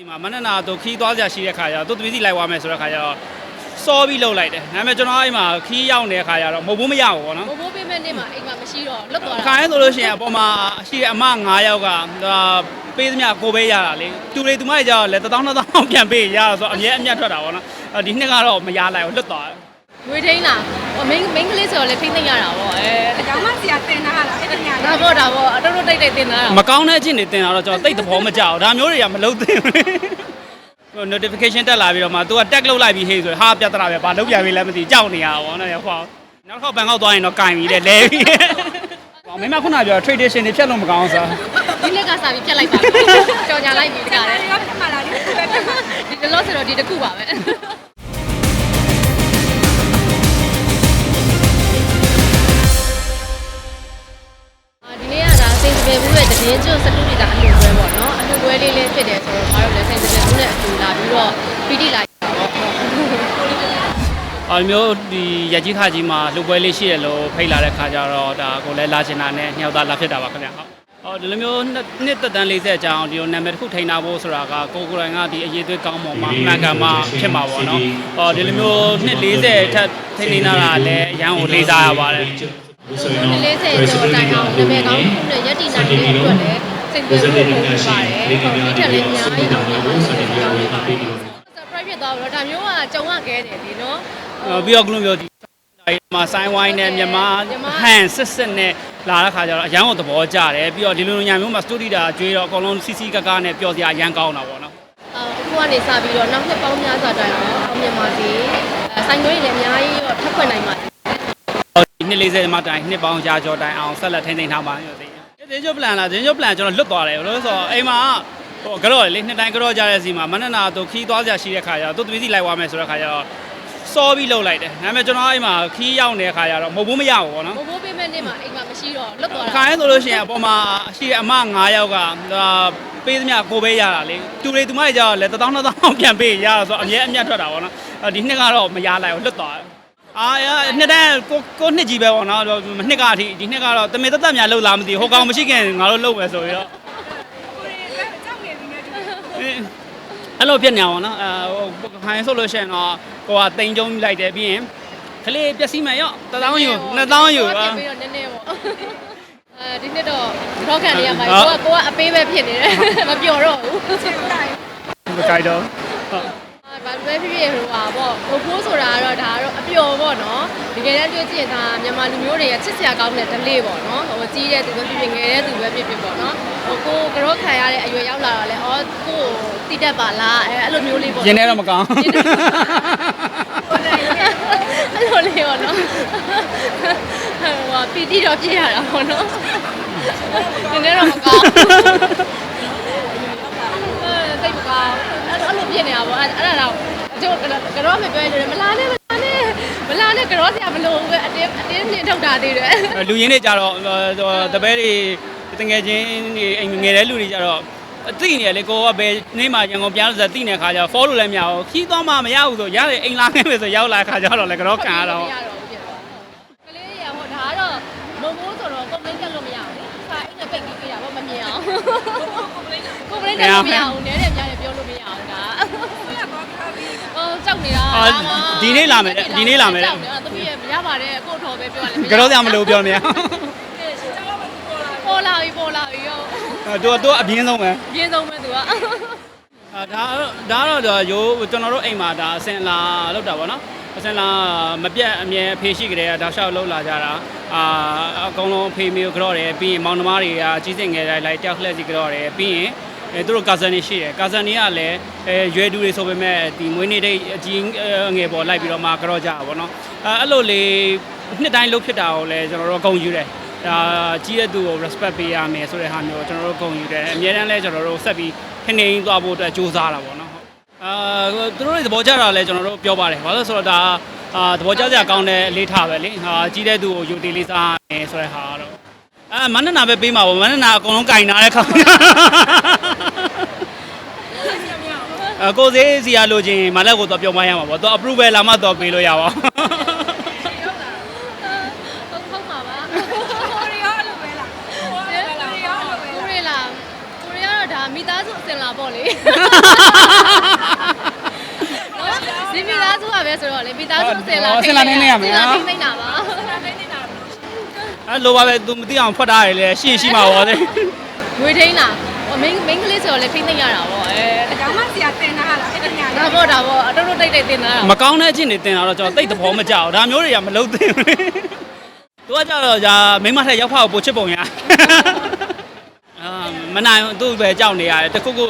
ဒီမှာမနက်နာတော့ခီးသွားစရာရှိတဲ့ခါကျတော့သူတပည့်စီလိုက်သွားမယ်ဆိုတဲ့ခါကျတော့စောပြီးလှုပ်လိုက်တယ်ဒါပေမဲ့ကျွန်တော်အဲ့မှာခီးရောက်နေတဲ့ခါကျတော့မဟုတ်ဘူးမရဘူးပေါ့နော်ဘိုးဘိုးပေးမဲ့နေ့မှာအိမ်မှာမရှိတော့လွတ်သွားခါတာရဲဆိုလို့ရှိရင်အပေါ်မှာရှိတဲ့အမ9ယောက်ကဒါပေးသမျှကိုပဲရတာလေတူတွေတူမတွေကြတော့လေ1000 2000ပြန်ပေးရတာဆိုတော့အမြဲအမြတ်ထွက်တာပေါ့နော်အဲ့ဒီနှစ်ကတော့မရလိုက်ဘူးလွတ်သွားတယ် ငွေထိန်းတာဟို main main ကလေးဆိုတော့လည်းထိန်းသိမ်းရတာပေါ့အဲဒါမှဆရာတင်တာလားအဲ့ဒီညာဒါပေါ့ဒါပေါ့အတော်တော်တိတ်တိတ်တင်တာမကောင်းတဲ့အချင်းတွေတင်တာတော့ကျွန်တော်တိတ်သဘောမကျဘူးဒါမျိုးတွေကမလုပ်သင့်ဘူးဟို notification တက်လာပြီးတော့မှ तू က tag လုပ်လိုက်ပြီးဟေးဆိုရင်ဟာပြတ်တလာပဲဘာလုပ်ပြန်ပြီလဲမသိကြောက်နေရတာပေါ့နော်ဟောနောက်တစ်ခေါက်ဘန်ကောက်သွားရင်တော့ကင်ပြီလေလဲပြီဟောမင်းမခုနပြော tradition တွေဖြတ်လို့မကောင်းစားဒီလက်ကစားပြီးဖြတ်လိုက်ပါကြော်ညာလိုက်ပြီးတခါဒါလေရောပြမလာဒီကိုပဲပြမဒီတလို့ဆိုတော့ဒီတစ်ခုပါပဲ ရဲ့တည်င်းကျွတ်စတူဒီတာအလှပွဲပေါ့နော်အလှပွဲလေးလေးဖြစ်တယ်ဆိုတော့မအားလို့လည်းစိန်စပယ်ဘူးနဲ့အတူလာပြီးတော့ပီတိလာတာပေါ့အော်မျိုးဒီရကြီးခါကြီးမှာလှုပ်ပွဲလေးရှိရလို့ဖိတ်လာတဲ့ခါကျတော့ဒါကိုလည်းလာချင်တာနဲ့ညှောက်သားလာဖြစ်တာပါခင်ဗျဟုတ်အော်ဒီလိုမျိုးနှစ်နှစ်သက်တမ်း40အကြောင်းဒီလိုနာမည်တစ်ခုထိန်းထားဖို့ဆိုတာကကိုကိုယ်တိုင်ကဒီအရေးသွေးကောင်းပေါ်မှာအမှန်ကန်မှဖြစ်မှာပေါ့နော်။အော်ဒီလိုမျိုးနှစ်40ထက်ထိန်းနေတာကလည်းအရန်ကိုလေးစားရပါတယ်။ ဆိုရင်တော့40ကျော်တိုင်အောင်နာမည်ကောင်းမှုနဲ့ယက်တီနိုင်တဲ့အတွက်လည်းစိတ်ကြွမှုပုံပြပါတယ်။ဒီထက်လည်းအများကြီးအောင်ပါဆိုတဲ့ကြောင်းလေးပါ။ surprise ဖြစ်သွားတော့ဒါမျိုးကကြုံရခဲ့တယ်ဒီနော်အော်ပြီးတော့ကလုံးမျိုးဒီမှာဆိုင်းဝိုင်းနဲ့မြန်မာဟန်စစ်စစ်နဲ့လာတဲ့ခါကျတော့အရန်ကိုသဘောကျတယ်ပြီးတော့ဒီလိုညာမျိုးမှာစတူဒီတာကျွေးတော့အကုန်လုံးစီစီကကနဲ့ပျော်စရာအရန်ကောင်းတာပေါ့နော်အခုကနေစပြီးတော့နောက်နှစ်ပေါင်းများစွာတိုင်အောင်အောင်မြင်ပါစေ။ဆိုင်ခွေးတွေလည်းအများကြီးတော့ထပ်ဖွင့်နိုင်ပါ စေအော်ဒီနှစ်40မှာတိုင်နှစ်ပေါင်းရာကျော်တိုင်အောင်ဆက်လက်ထိန်းသိမ်းထားပါလို့သိတယ်။ဒီကျုပ်ပလန်လားဒီကျုပ်ပလန်ကျွန်တော်လွတ်သွားတယ်ဘယ်လိုလဲဆိုတော့အိမ်မှာဟိုကြော့လေနှစ်တိုင်းကြော့ကြတဲ့စီမှာမနက်နာတော့ခီးသွားစရာရှိတဲ့ခါကျတော့သူတပည့်စီလိုက်သွားမယ်ဆိုတဲ့ခါကျတော့စောပြီးလှုပ်လိုက်တယ်ဒါပေမဲ့ကျွန်တော်အဲ့မှာခီးရောက်နေတဲ့ခါကျတော့မဟုတ်ဘူးမရဘူးပေါ့နော်။ဘိုးဘိုးပေးမဲ့နေ့မှာအိမ်မှာမရှိတော့လွတ်သွားခါတာရဲဆိုလို့ရှိရင်အပေါ်မှာရှိတဲ့အမ9ယောက်ကဒါပေးသမျှကိုပဲရတာလေတူတွေတူမတွေကြတော့လေ1000 2000ပြန်ပေးရတာဆိုတော့အမြဲအမြတ်ထွက်တာပေါ့နော်အဲ့ဒီနှစ်ကတော့မရလိုက်ဘူးလွတ်သွားတယ် အာရနှစ်တန်းကိုကိုနှစ်ကြီးပဲပေါ့နော်နှစ်ကအထိဒီနှစ်ကတော့တမေတသက်များလှုပ်လာမသိဘူးဟိုကောင်မရှိခင်ငါတို့လှုပ်မယ်ဆိုပြီးတော့ကိုရီကကြောက်နေပြီနဲ့တူအဲ့လိုဖြစ်နေအောင်နော်အဲဟိုခိုင်းဆိုလို့ရှိရင်တော့ကိုကတိန်ကျုံလိုက်တယ်ပြီးရင်ကလေးပျက်စီးမယ်ရော1000ယူ2000ယူပြင်ပြီးတော့နည်းနည်းပေါ့။အဲဒီနှစ်တော့တော့ခံနေရမှာကိုကကိုကအပေးပဲဖြစ်နေတယ်မပျော်တော့ဘူး။ချစ်လိုက်မကြိုက်တော့ဟုတ်အာဘာ ပဲဖြစ်ဖြစ်ဟိုပါပေါ့ဟိုဖိုးဆိုတာကတော့ဒါကတော့အပျော်ပေါ့နော်တကယ်တမ်းတွေ့ကြည့်ရင်ဒါမြန်မာလူမျိုးတွေကချစ်စရာကောင်းတဲ့ဒလေးပေါ့နော်ဟိုကြီးတဲ့သူပဲဖြစ်ဖြစ်ငယ်တဲ့သူပဲဖြစ်ဖြစ်ပေါ့နော်ဟိုကိုကတော့ခံရတဲ့အရွယ်ရောက်လာတော့လေအော်ကိုတိတက်ပါလားအဲအဲ့လိုမျိုးလေးပေါ့ရင်ထဲတော့မကောင်းအဲ့လိုလေးပေါ့နော်ဟိုပီတိတော့ပြည့်ရတာပေါ့နော်နည်းနည်းတော့မကောင်းအဲတိတ်မကောင်းအဲ့လို ဖြစ်နေတာပေါ့အဲ့ဒါတော့ကျိုးကတော့မပြောရတယ်မလားနဲ့မလားနဲ့မလားနဲ့ကတော့ဆရာမလို့ပဲအတင်းအတင်းမြင်ထုတ်တာသေးတယ်လူရင်းတွေကြတော့တပည့်တွေတငယ်ချင်းတွေအိမ်ငယ်တဲ့လူတွေကြတော့သိနေရလေကိုကဘယ်နေ့မှရန်ကုန်ပြန်လို့ဆိုသိနေတဲ့ခါကျ follow လည်းမရဘူးခီးသွားမှမရဘူးဆိုရတယ်အိမ်လာခဲ့မယ်ဆိုရောက်လာခါကျတော့လည်းကတော့ခံရတော့မရတော့ဘူးဖြစ်သွားကလေးရဟိုဒါကတော့မုံမိုးဆိုတော့ကွန်ပလိန်းတက်လို့မရဘူးလေစာအိတ်နဲ့ပိတ်ပြီးပြရပါမမြင်အောင်ကွန်ပလိန်းတက်လို့မရဘူးနည်းတယ်များတယ်ပြောလို့မရအောင်ဒါ ဆရာဘောခါပြီး ဟိုကြောက်နေတာ အာ ဒီနေ့လာမယ်တဲ့ဒီနေ့လာမယ်တဲ့ကြောက်နေတာသမီးရမရပါတယ်ကို့ထော်ပဲပြောရလဲကတော့စရာမလိုပြောမရပေါ်လာပြီပေါ်လာပြီရောသူကသူကအပြင်းဆုံးပဲရင်းဆုံးပဲသူကအာဒါဒါတော့ရိုးကျွန်တော်တို့အိမ်မှာဒါအစင်လာလောက်တာပေါ့နော်အစင်လာမပြတ်အမြဲအဖေရှိကြတဲ့ဒါလျှောက်လောက်လာကြတာအာအကုန်လုံးအဖေမျိုးကြော့တယ်ပြီးရင်မောင်နှမတွေကကြီးစင်ငယ်တိုင်းလိုက်တောက်လှက်စီကြော့တယ်ပြီးရင် အဲသူတို့ကာဇန်တွေရှိတယ်ကာဇန်တွေကလည်းအဲရွယ်တူတွေဆိုပေမဲ့ဒီမွေးနေ့တိတ်အကြီးငယ်ပေါ်လိုက်ပြီးတော့မှကြော့ကြတာပေါ့နော်အဲအဲ့လိုလေးနှစ်တိုင်းလုပ်ဖြစ်တာကိုလည်းကျွန်တော်တို့အကုန်ယူတယ်ဒါကြီးတဲ့သူကို respect ပေးရမယ်ဆိုတဲ့ဟာမျိုးကျွန်တော်တို့အကုန်ယူတယ်အများတန်းလဲကျွန်တော်တို့ဆက်ပြီးခနေရင်သွားဖို့အတွက်စူးစမ်းတာပေါ့နော်ဟုတ်အာသူတို့တွေသဘောကျတာလဲကျွန်တော်တို့ပြောပါတယ်ဘာလို့လဲဆိုတော့ဒါအာသဘောကျစရာကောင်းတဲ့အလေးထားပဲလေဟာကြီးတဲ့သူကိုယူတီလေးစားရမယ်ဆိုတဲ့ဟာတော့ အာမန္တနာပဲပေးမှာပေါ့မန္တနာအကုန်လုံးကင်ထားတဲ့ခါအကိုစေးစီရလိုချင်မလက်ကိုတော့ပြောင်းမရမှာပေါ့တော့ approve ပဲလာမှတော့ပေးလို့ရပါဘူးဟုတ်ဟုတ်ပါပါကိုရီးယားလိုပဲလားကိုရီးယားလိုပဲလားကိုရီးလားကိုရီးယားတော့ဒါမိသားစုအစင်လာပေါ့လေဒီမိသားစုကပဲဆိုတော့လေမိသားစုအစင်လာအစင်လာနေနေရမယ်အစင်လာနေနေတာပါ အဲ့လိုပါပဲ तू မသိအောင်ဖွက်ထားရလေရှိရှိမှာပါလေငွေထိန်းလားဟိုမိန်းမိန်းကလေးဆိုတော့လည်းထိန်းသိမ်းရတာပေါ့အဲအကောင်မဆရာတင်တာလားအဲ့ဒီညာဒါပေါ့ဒါပေါ့အတုတ်တုတ်တိတ်တိတ်တင်တာမကောင်းတဲ့အချင်းတွေတင်တာတော့ကျွန်တော်တိတ်သဘောမကျဘူးဒါမျိုးတွေကမလုပ်သင့်ဘူးလေသူကကြတော့ဂျာမိမထက်ရောက်ဖကိုပိုချစ်ပုံရအာမနိုင်ဘူးသူ့ပဲကြောက်နေရတယ်တခုခု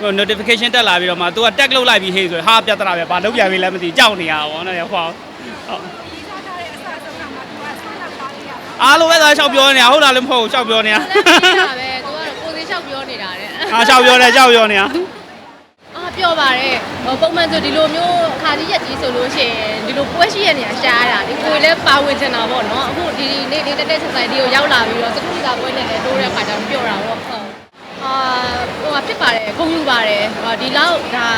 ဟို notification တက်လာပြီးတော့မှ तू က tag လုပ်လိုက်ပြီးဟေးဆိုဟာပြတ်တာပဲဘာလုပ်ပြပြီလဲမသိကြောက်နေရတာဗောနော်ရောက်ဖဟုတ် ဒီစားထားတဲ့အစားဆုံးကမှသူကဆွမ်းလာပါလိမ့်ရ အောင်အားလုံးပဲသာရှောက်ပြောနေတာဟုတ်လားလည်းမဟုတ်ဘူးရှောက်ပြောနေတာလည်းနေတာပဲသူကတော့ကိုယ်စီလျှောက်ပြောနေတာတဲ့အားရှောက်ပြောတယ်ရှောက်ပြောနေတာအာပြောပါတယ်ဟိုပုံမှန်ဆိုဒီလိုမျိုးအခါကြီးရက်ကြီးဆိုလို့ရှိရင်ဒီလိုပွဲရှိရနေရရှားတာဒီကိုယ်လည်းပါဝင်ချင်တာပေါ့နော်အခုဒီနေ့နေ့တက်တက်ဆက်ဆိုင်ဒီကိုရောက်လာပြီးတော့စကူတာပွဲနဲ့လည်းတိုးတဲ့ခါကျတော့ပြောတာပေါ့ဟုတ်အာဟိုဖြစ်ပါတယ်ဂုံယူပါတယ်ဟောဒီလောက်ဒါ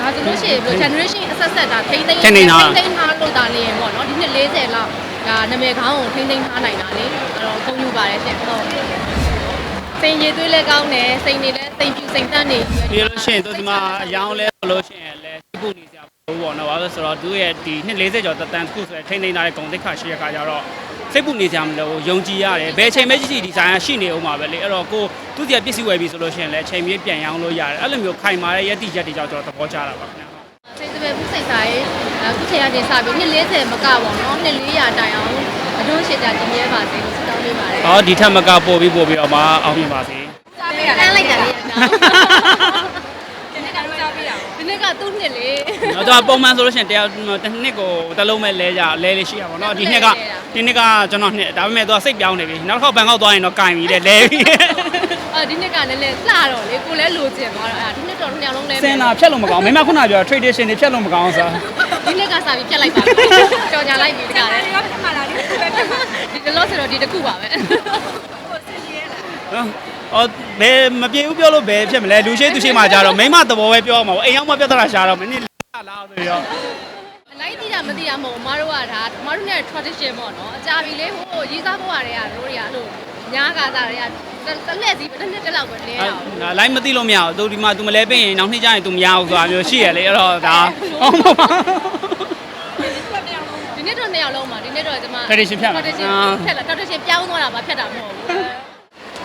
ဒါဆိုလို့ရှိရင်ဘယ်လို generation အဆက်ဆက်ဒါထိမ့်သိမ့်ထိမ့်သိမ်းထားလို့ဒါနေရင်ပေါ့နော်ဒီနှစ်40လောက် ဒါနာမည်ကောင်းကိုထိမ့်သိမ်းထားနိုင်တာလေအဲ့တော့ဂုံယူပါတယ်ရှင်ဟုတ်စိန်ရည်သွေးလည်းကောင်းတယ်စိန်နေလည်းစိန်ပြူစိန်တန့်နေပြီးလို့ရှိရင်သူဒီမှာအယောင်လဲဆိုလို့ရှိရင်လဲစိတ်ပူနေစရာဘူးပေါ့နော်ဘာလို့လဲဆိုတော့သူရဲ့ဒီနှစ်40ကျော်တက်တန်းတစ်ခုဆိုရင်ထိန်းသိမ်းထားတဲ့ဂုံတိတ်ခါရှိရခါကျတော့စိတ်ပူနေစရာမလိုဘူးယုံကြည်ရတယ်ဘယ်အချိန်ပဲကြည့်ကြည့်ဒီဇိုင်းကရှိနေအောင်ပါပဲလေအဲ့တော့ကိုသူစီကပစ္စည်းဝယ်ပြီဆိုလို့ရှိရင်လဲအချိန်မြေးပြန်ရောင်းလို့ရတယ်အဲ့လိုမျိုးခိုင်မာတဲ့ယက်တိရက်တွေကြောင့်ကျွန်တော်သဘောကျတာပါခင်ဗျာစိတ်တပည့်ဘူးစိတ်ဆိုင် အခုချိန်ကနေစပြီးနှစ်40မကပေါ့နော်နှစ်400တိုင်အောင်အတွန်းရှည်တာကျင်းရဲပါစေလို့ဆုတောင်းပေးပါတယ်ဟောဒီထက်မကပို့ပြီးပို့ပြီးတော့မှအောင်မြင်ပါစေစားပေးရတလားန်းလိုက်တာလေးအကြောင်းဒီနေ့ကတော့စားပေးရအောင်ဒီနေ့ကသူ့နှစ်လေတော့ကျွန်တော်ပုံမှန်ဆိုလို့ရှိရင်တရားတစ်နှစ်ကိုတစ်လုံးပဲလဲကြလဲလေးရှိရပါတော့ဒီနှစ်ကဒီနှစ်ကကျွန်တော်နှစ်ဒါပေမဲ့သူကစိတ်ပြောင်းနေပြီနောက်တစ်ခေါက်ဘန်ကောက်သွားရင်တော့ကင်ပြီတဲ့လဲပြီအဲဒီနှစ်ကလည်းလဲလှတော့လေကိုလည်းလိုချင်သွားတော့အဲဒီနှစ်တော့နှစ်ယောက်လုံးလဲစင်တာဖြတ်လို့မကောင်းမိမခုနပြော tradition တွေဖြတ်လို့မကောင်းစား ဒီနှစ်ကစပြီးဖြတ်လိုက်ပါကြော်ညာလိုက်ပြီတကဒါယ်လည်းရောဖြစ်မှာလားဒီလိုပဲဖြစ်မှာဒီတလို့ဆိုတော့ဒီတစ်ခုပါပဲကိုစင်ကြီးရလားနော်အော်ဘယ်မပြေဘူးပြောလို့ဘယ်ဖြစ်မလဲလူရှိသူရှိမှကြတော့မိမသဘောပဲပြောမှာပေါ့အိမ်ရောက်မှပြဿနာရှာတော့မင်းလာလားဆိုရောအလိုက်တိတာမတိတာမဟုတ်ဘူးမတို့ကဒါမတို့နဲ့ tradition ပေါ့နော်အကြပြီလေဟိုရေးစားဖို့ရတယ်ကတို့တွေကအဲ့လိုညားကားသားတွေကတစ်လက်စီတစ်နှစ်တစ်လောက်ပဲလဲတာလိုက်မသိလို့မရဘူးသူဒီမှာ तू မလဲပြင်ရင်နောက်နှစ်ကျရင် तू မရဘူးဆိုတာမျိုးရှိရလေအဲ့တော့ဒါဟုတ်ပါပါ ဒီနေ့တော့နှစ်ယောက်လုံးပါဒီ နေ့တော့ကျွန်မ Tradition ဖြတ်မှာ tradition ဖြတ်လာ tradition ပြောင်းသွားတာပါဖြတ်တာမဟုတ်ဘူး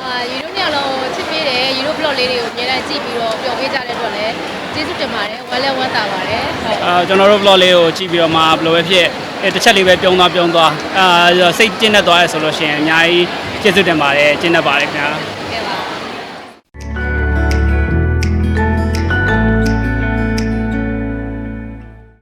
အာယူတို့နှစ်ယောက်လုံးချစ်ပေးတယ်ယူတို့ blog လေးတွေကိုအများကြီးကြည့်ပြီးတော့ပျော်ပေးကြတဲ့အတွက်လည်းကျေးဇူးတင်ပါတယ်ဝမ်းလည်းဝမ်းသာပါတယ်ဟုတ်အာကျွန်တော်တို့ vlog လေးကိုကြည့်ပြီးတော့မှဘယ်လိုပဲဖြစ်အဲတစ်ချက်လေးပဲပြုံးသွားပြုံးသွားအာစိတ်ကျဉ်းတတ်သွားရဲဆိုလို့ရှိရင်အများကြီးကျေးဇူးတင်ပါတယ်ကျဉ်းတတ်ပါတယ်ခင်ဗျာကဲပါ